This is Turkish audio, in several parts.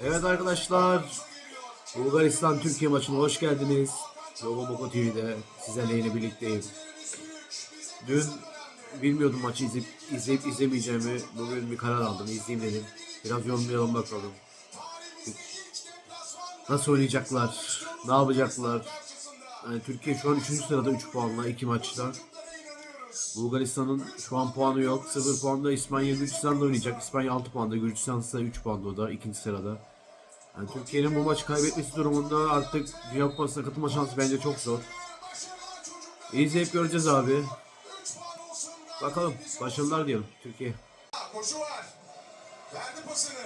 Evet arkadaşlar, Bulgaristan Türkiye maçına hoş geldiniz. Logo Boko TV'de sizlerle yine birlikteyim. Dün bilmiyordum maçı izleyip, izleyip izlemeyeceğimi. Bugün bir karar aldım, izleyeyim dedim. Biraz yorumlayalım bakalım. Nasıl oynayacaklar, ne yapacaklar? Yani Türkiye şu an 3. sırada 3 puanla 2 maçta. Bulgaristan'ın şu an puanı yok. 0 puanda İspanya Gürcistan'da oynayacak. İspanya 6 puanda, Gürcistan ise 3 puanda o da ikinci sırada. Yani Türkiye'nin bu maçı kaybetmesi durumunda artık Dünya Kupası'na katılma şansı bence çok zor. İzleyip göreceğiz abi. Bakalım. Başarılar diyelim Türkiye. Koşu var. Verdi pasını.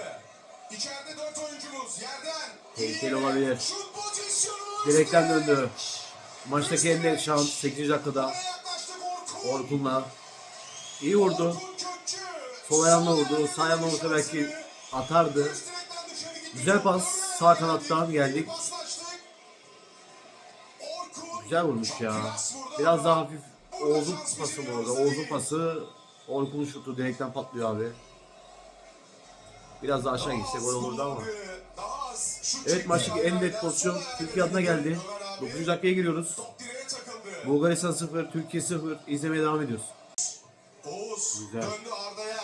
İçeride dört oyuncumuz yerden. Tehlikeli olabilir. Direkten döndü. Maçtaki en net şans 8. dakikada. Orkun'la. İyi vurdu. Sol ayağımla vurdu. Sağ ayağımla vursa belki atardı. Güzel pas. Sağ kanattan geldik. Güzel vurmuş ya. Biraz daha hafif Oğuz'un pası bu arada. Oğuz'un pası Orkun'un şutu direkten patlıyor abi. Biraz daha aşağı gitse gol olurdu ama. Evet maçtaki en net pozisyon Türkiye adına geldi. 9. dakikaya giriyoruz. Bulgaristan 0, Türkiye 0. İzlemeye devam ediyoruz. Oğuz Güzel. döndü Arda'ya.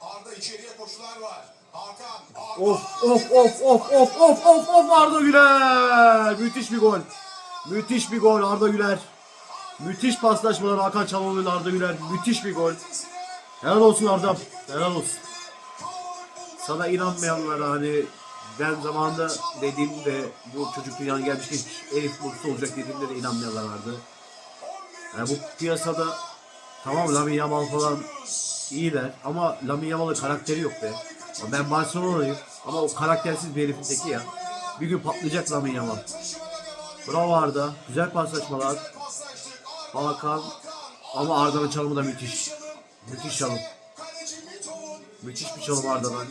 Arda içeriye koşular var. Hakan. Arda. Of of of of of of of of Arda Güler. Müthiş bir gol. Müthiş bir gol Arda Güler. Müthiş paslaşmalar Hakan Çalhanoğlu ile Arda Güler. Müthiş bir gol. Helal olsun Arda. Helal olsun. Sana inanmayanlara hani ben zamanında dediğimde bu çocuk dünyanın gelmiş geçmiş Elif Mutlu olacak dediğimde de inanmayanlar vardı. Yani bu piyasada tamam Lamine Yamal falan iyiler ama Lamine Yamal'ın karakteri yok be. Ben Barcelona'lıyım ama o karaktersiz bir herifin teki ya. Bir gün patlayacak Lamine Yamal. Bravo Arda. Güzel paslaşmalar. Hakan. Ama Arda'nın çalımı da müthiş. Müthiş çalım. Müthiş bir çalım Arda'dan.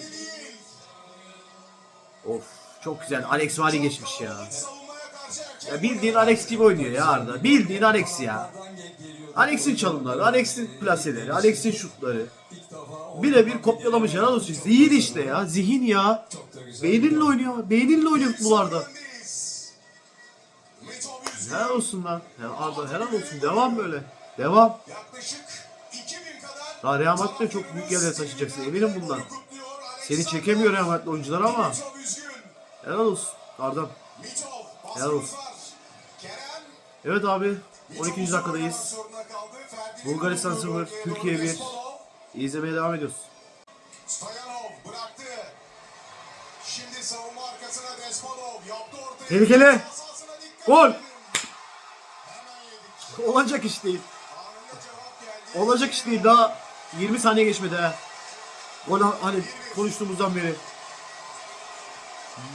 Of çok güzel. Alex Vali geçmiş ya. Ya bildiğin Alex gibi oynuyor ya Arda. Bildiğin Alex ya. Alex'in çalımları, Alex'in plaseleri, Alex'in şutları. Birebir kopyalamış helal olsun. Zihin işte ya. Zihin ya. Beyninle oynuyor. Beyninle oynuyor yüz. Helal olsun lan. Arda helal olsun. Devam böyle. Devam. Yaklaşık 2000 kadar. Daha Real Madrid'de çok büyük yerlere taşıyacaksın. Eminim bundan. Seni çekemiyor Real Madrid oyuncular ama. Helal olsun. Mitov. Helal olsun. Evet abi. 12. dakikadayız. Bulgaristan Mitov. 0, Türkiye 1. Stoyanov. İzlemeye devam ediyoruz. Stoyanov bıraktı. Şimdi savunma arkasına Despodov yaptı ortaya. Tehlikeli. Gol. Olacak iş değil. Olacak iş değil. Daha 20 saniye geçmedi ha. Gol hani konuştuğumuzdan beri.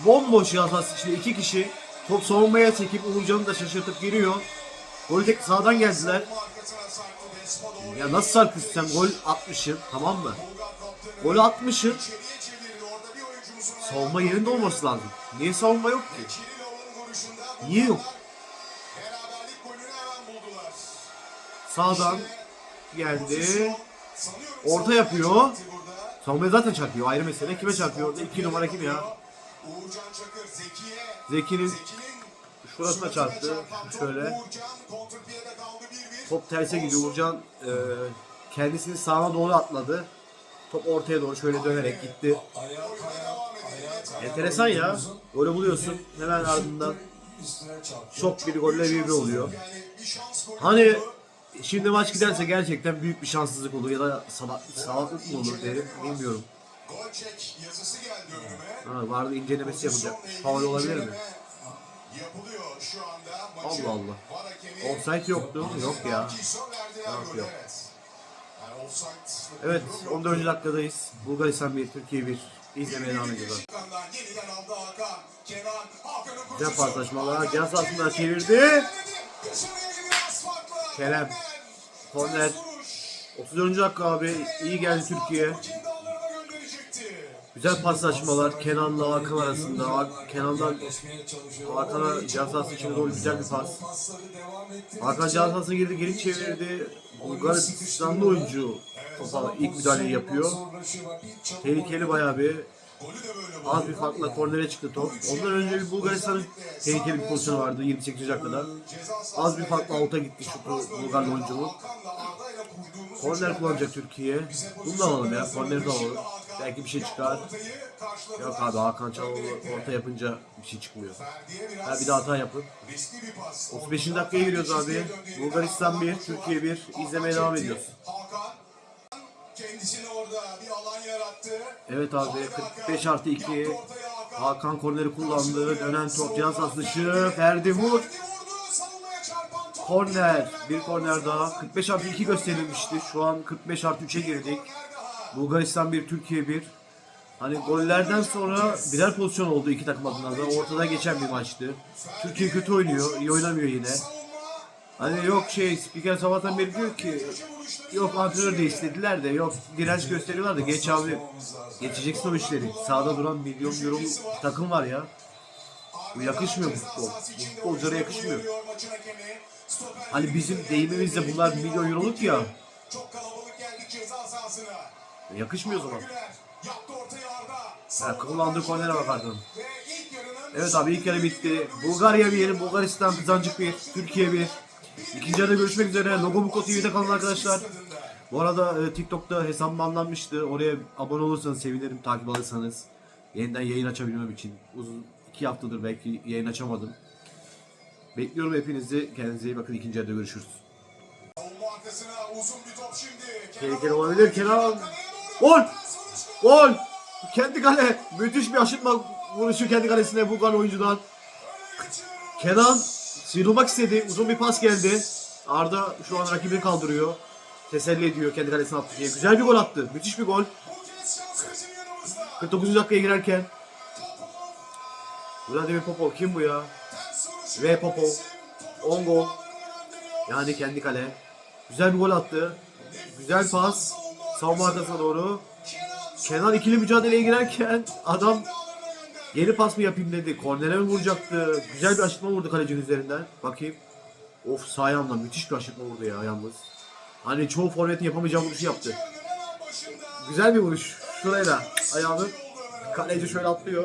Bomboş yazması içinde iki kişi top savunmaya çekip Uğurcan'ı da şaşırtıp giriyor. Golü tek sağdan geldiler. Ya nasıl sarkıyorsun sen gol atmışsın tamam mı? Golü atmışsın. Savunma yerinde olması lazım. Niye savunma yok ki? Niye yok? Sağdan geldi. Orta yapıyor. Savunmaya zaten çarpıyor ayrı mesele. Kime çarpıyor orada? İki numara kim ya? Zeki'nin şurasına çarptı. Şöyle. Uğurcan kontrpiyede kaldı 1-1. Top terse gidiyor. Uğurcan e, kendisini sağına doğru atladı. Top ortaya doğru şöyle dönerek gitti. Enteresan ya. Golü buluyorsun. Hemen ardından şok bir golle bir bir oluyor. Hani şimdi maç giderse gerçekten büyük bir şanssızlık olur ya da salak, salaklık mı olur derim bilmiyorum. Ha, vardı incelemesi yapılacak. Faul olabilir mi? Yapılıyor şu anda. Maçın Allah Allah. Offside yoktu. Yok ya. Golü, yok. evet. Yani offside Evet durum yok. 14. dakikadayız. Bulgaristan 1, Türkiye 1. İzlemeye devam Hakan'ın Güzel paslaşmalar. Hakan çevirdi. Az farklı. Kerem. Korner. Vuruş. 30. dakika abi. iyi geldi Türkiye. Güzel paslaşmalar Kenan'la Hakan arasında. Kenan'dan Hakan'a cihaz için doğru güzel bir pas. Hakan cihaz girdi geri çevirdi. Bulgaristanlı oyuncu topa ilk müdahaleyi yapıyor. Tehlikeli bayağı bir Az bir farkla kornere çıktı top. Ondan önce bir Bulgaristan'ın tehlikeli bir pozisyonu vardı 28 dakikada. Ceza Az bir farkla alta gitti şu Bulgar kurduğumuz Korner kullanacak Türkiye. Bunu da alalım ya. Korneri de alalım. Belki bir şey çıkar. Yok abi Hakan Çalhanoğlu orta yapınca bir şey çıkmıyor. Ha bir de hata yapın. riskli bir pas. 35. dakikaya giriyoruz abi. Bulgaristan 1, Türkiye 1. İzlemeye devam ediyoruz. Hakan kendisini orada bir alan yarattı. Evet abi 45 artı 2. Hakan korneri kullandı. Dönen top cihaz dışı. Ferdi vur. Korner. Bir korner daha. 45 artı 2 gösterilmişti. Şu an 45 artı 3'e girdik. Bulgaristan 1, Türkiye 1. Hani gollerden sonra birer pozisyon oldu iki takım adına da. Ortada geçen bir maçtı. Türkiye kötü oynuyor. iyi oynamıyor yine. Hani yok şey spiker sabahtan beri diyor ki yok antrenör de istediler de yok direnç gösteriyorlar da geç abi. Geçeceksin o işleri. Sağda duran milyon bir takım var ya. Bu yakışmıyor bu futbol. Bu futbolculara yakışmıyor. Hani bizim deyimimizde bunlar milyon euroluk ya. Çok kalabalık geldik ceza sahasına. Yakışmıyor o zaman. Ha, kullandığı kornere bak Evet abi ilk yarı bitti. Bulgarya bir yeri, Bulgaristan Kızancık bir, Türkiye bir. İkinci yarıda görüşmek üzere. Logo Buko TV'de kalın arkadaşlar. Bu arada e, TikTok'ta hesabım banlanmıştı. Oraya abone olursanız sevinirim takip alırsanız. Yeniden yayın açabilmem için. Uzun iki haftadır belki yayın açamadım. Bekliyorum hepinizi. Kendinize iyi bakın. İkinci yarıda görüşürüz. Tehlikeli olabilir Kenan. Gol! Gol! Kendi kale. Müthiş bir aşırtma vuruşu kendi kalesine Bulgar oyuncudan. Kenan sıyrılmak istedi. Uzun bir pas geldi. Arda şu an rakibini kaldırıyor. Teselli ediyor kendi kalesine attı diye. Güzel bir gol attı. Müthiş bir gol. Bu kez şans bizim yanımızda. 49. dakikaya girerken Vladimir Popov kim bu ya? Ve Popov. Topu 10 gol. Yani kendi kale. Güzel bir gol attı. Güzel pas. Savunma arkasına doğru. Kenan ikili mücadeleye girerken adam. Geri pas mı yapayım dedi. Kornere mi vuracaktı? Güzel bir aşırtma vurdu kalecinin üzerinden. Bakayım. Of sağ ayağımla müthiş bir aşırtma vurdu ya yalnız. Hani çoğu forvetin yapamayacağı vuruşu yaptı. Güzel bir vuruş. Şuraya da ayağını kaleci şöyle atlıyor.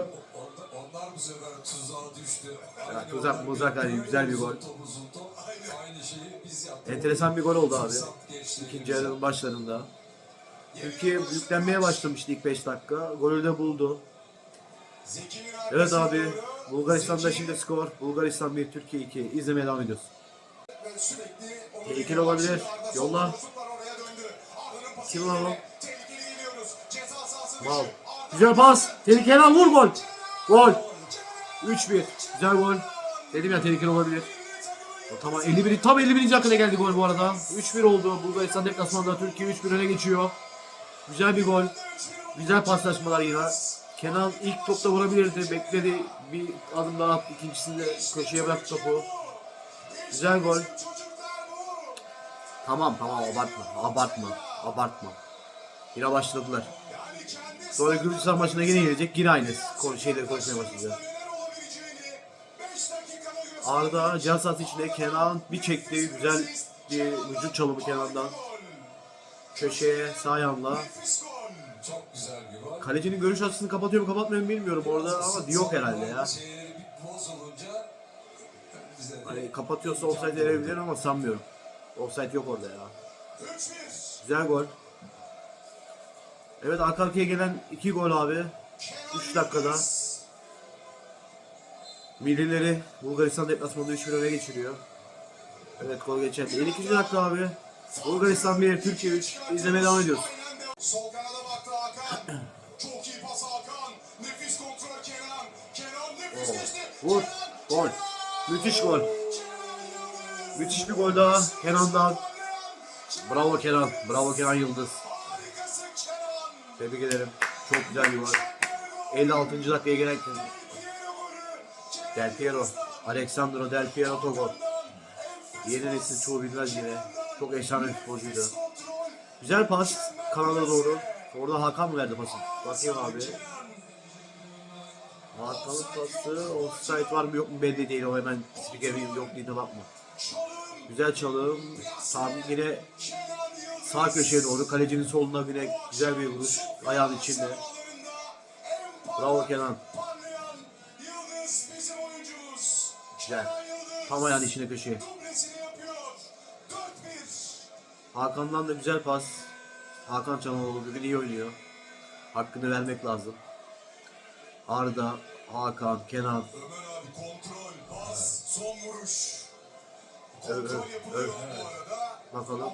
Onlar bu sefer tuzağa düştü. Ya, tuzak muzak hani güzel bir gol. Enteresan bir gol oldu abi. İkinci yarının başlarında. Türkiye yüklenmeye başlamıştı ilk 5 dakika. Golü de buldu. Evet abi. Bulgaristan'da şimdi skor. Bulgaristan 1, Türkiye 2. İzlemeye devam ediyoruz. Tehlikeli olabilir. Yolla. Kim lan o? Mal. Güzel pas. Tehlikeli lan vur gol. Gol. 3-1. Güzel gol. Dedim ya tehlikeli olabilir. O Tamam 51 tam 51. dakikada geldi gol bu arada. 3-1 oldu. Bulgaristan deplasmanında Türkiye 3-1 öne geçiyor. Güzel bir gol. Güzel paslaşmalar yine. Kenan ilk topta vurabilirdi. Bekledi. Bir adım daha attı. İkincisinde köşeye bıraktı topu. Güzel gol. Tamam tamam abartma. Abartma. Abartma. Yine başladılar. Sonra Gürcistan maçına yine gelecek. Yine aynı şeyleri konuşmaya başlayacağız. neler olabileceğini 5 dakikada gösterdi. Arda cihaz sahası içinde Kenan bir çekti. Güzel bir vücut çalımı Kenan'dan. Köşeye sağ gol. Kalecinin görüş açısını kapatıyor mu kapatmıyor mu bilmiyorum orada ama yok herhalde ya. Hani kapatıyorsa offside verebilir ama sanmıyorum. Offside yok orada ya. 3-1. Güzel gol. Evet arka arkaya gelen iki gol abi. 3 dakikada. Millileri Bulgaristan deplasmanında 3 öne geçiriyor. Evet gol geçerli. 52. dakika abi. Bulgaristan 1, Türkiye 3. İzlemeye devam ediyoruz. Sol kanada baktı Hakan. Çok iyi pas Hakan. Nefis kontrol Kenan. Kenan nefis geçti. Vur. Gol. Müthiş gol. Müthiş bir gol daha Kenan'dan. Kenan. Bravo Kenan. Bravo Kenan Yıldız. Tebrik ederim. Çok güzel bir gol. 56. dakikaya golü. Kenan Del Piero. Alexandro Del Piero Togo. Yeni nesil çoğu bilmez yine. Çok efsane bir futbolcuydu. Güzel pas kanala doğru. Orada Hakan mı verdi pası? Bakayım abi. Hakan'ın pası offside var mı yok mu belli değil. O hemen spikerim yok diye bakma. Güzel çalım. Sağ yine sağ köşeye doğru. Kalecinin soluna yine güzel bir vuruş. Ayağın içinde. Bravo Kenan. Güzel. Tam ayağın içine köşeye. Dubresini yapıyor. 4-1. Hakan'dan da güzel pas. Hakan Çanoğlu bugün iyi oynuyor. Hakkını vermek lazım. Arda, Hakan, Kenan. Ömer abi kontrol, pas, son vuruş. Kontrol yapılıyor bu arada. Bakalım.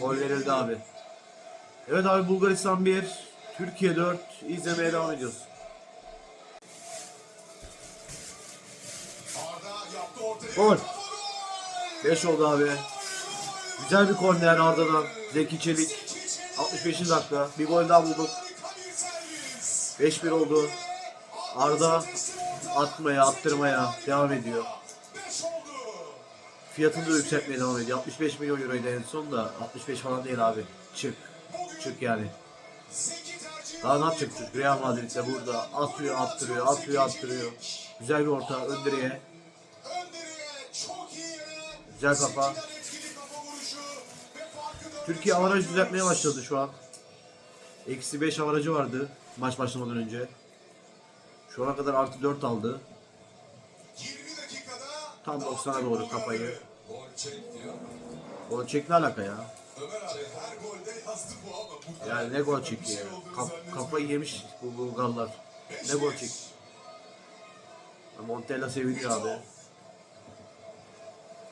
Gol verildi abi. Evet abi Bulgaristan 1, Türkiye 4. İzlemeye devam ediyoruz. Arda yaptı gol! 5 oldu abi. Güzel bir korner Arda'dan. Zeki Çelik. 65. dakika. Bir gol daha bulduk. Harika bir servis. 5-1 oldu. Arda atmaya, attırmaya devam ediyor. 5 oldu. Fiyatını da yükseltmeye devam ediyor. 65 milyon euroydu en son da 65 falan değil abi. Çık. Çık yani. Daha ne yapacak çocuk? Real Madrid'de burada atıyor, attırıyor, atıyor, attırıyor. Güzel bir orta ön direğe. Ön direğe çok iyi yere. Güzel kafa Türkiye avaraj düzeltmeye başladı şu an. Eksi 5 avarajı vardı maç başlamadan önce. Şu ana kadar artı 4 aldı. 20 dakikada Tam 90'a doğru kafayı. Gol çek diyor. O çek ne alaka ya? Yani ne gol çekti ya? Kaf- kafayı yemiş bu Bulgarlar. Ne gol çekti? Montella seviniyor abi.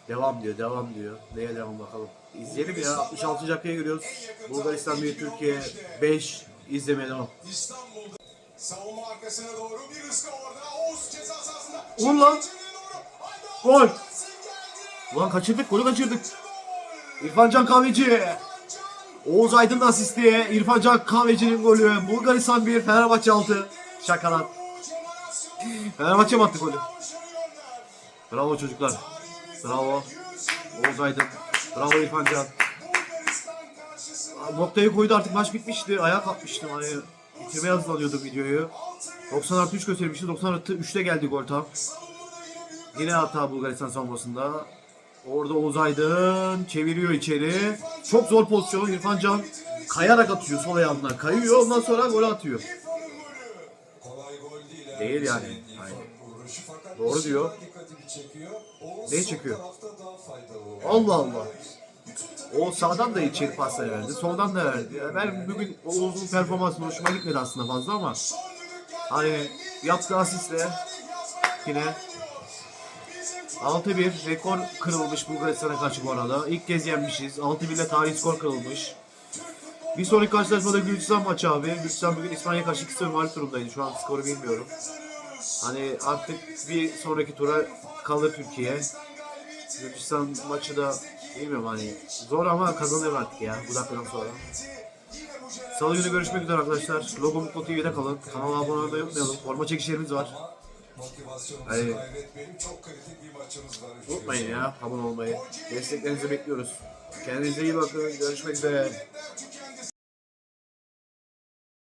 Devam diyor, devam diyor. Neye devam bakalım. İzleyelim ya. 66 dakikaya giriyoruz. Bulgaristan 1, Türkiye 5. İzlemeye devam. İstanbul'da savunma arkasına doğru bir ıska orada. Oğuz ceza sahasında. Vur lan. Gol. Ulan kaçırdık, golü kaçırdık. Gol. İrfan Can Kahveci. Oğuz Aydın asisti. İrfan Can Kahveci'nin golü. Bulgaristan 1, Fenerbahçe 6. Şakalar. Fenerbahçe mi attı golü? Bravo çocuklar. Bravo. 100 yıldır Oğuz Aydın. Bravo İrfan Can. Noktayı koydu artık maç bitmişti. Ayağa kalkmıştım. Hani bitirmeye hazırlanıyordum videoyu. 90 artı 3 göstermişti. 90 artı 3'te geldi gol tam. yine hata Bulgaristan savunmasında. Orada Oğuz Aydın çeviriyor içeri. Çok zor pozisyon. İrfan Can kayarak atıyor sol ayağından. Kayıyor ondan sonra gol atıyor. Değil. Yani. Aynen. Doğru diyor. Çekiyor. Sol çekiyor? Allah Allah. O sağdan da içeri paslar verdi. Soldan da verdi. Ben bugün Oğuz'un performansı hoşuma gitmedi aslında fazla ama hani yaptığı asistle yine 6-1 rekor kırılmış Bulgaristan'a karşı bu arada. İlk kez yenmişiz. 6-1 ile tarihi skor kırılmış. Bir sonraki karşılaşmada Gürcistan maçı abi. Gürcistan bugün İspanya'ya karşı 2-0 mağlup durumdaydı. Şu an skoru bilmiyorum. Hani artık bir sonraki tura kalır Türkiye. Gürcistan maçı da bilmiyorum hani zor ama kazanır artık ya bu dakikadan sonra. Salı günü görüşmek üzere arkadaşlar. Logo Mutlu TV'de kalın. Kanala abone olmayı unutmayalım. Forma çekişlerimiz var. Hayır. Unutmayın ya abone olmayı. Desteklerinizi bekliyoruz. Kendinize iyi bakın. Görüşmek üzere.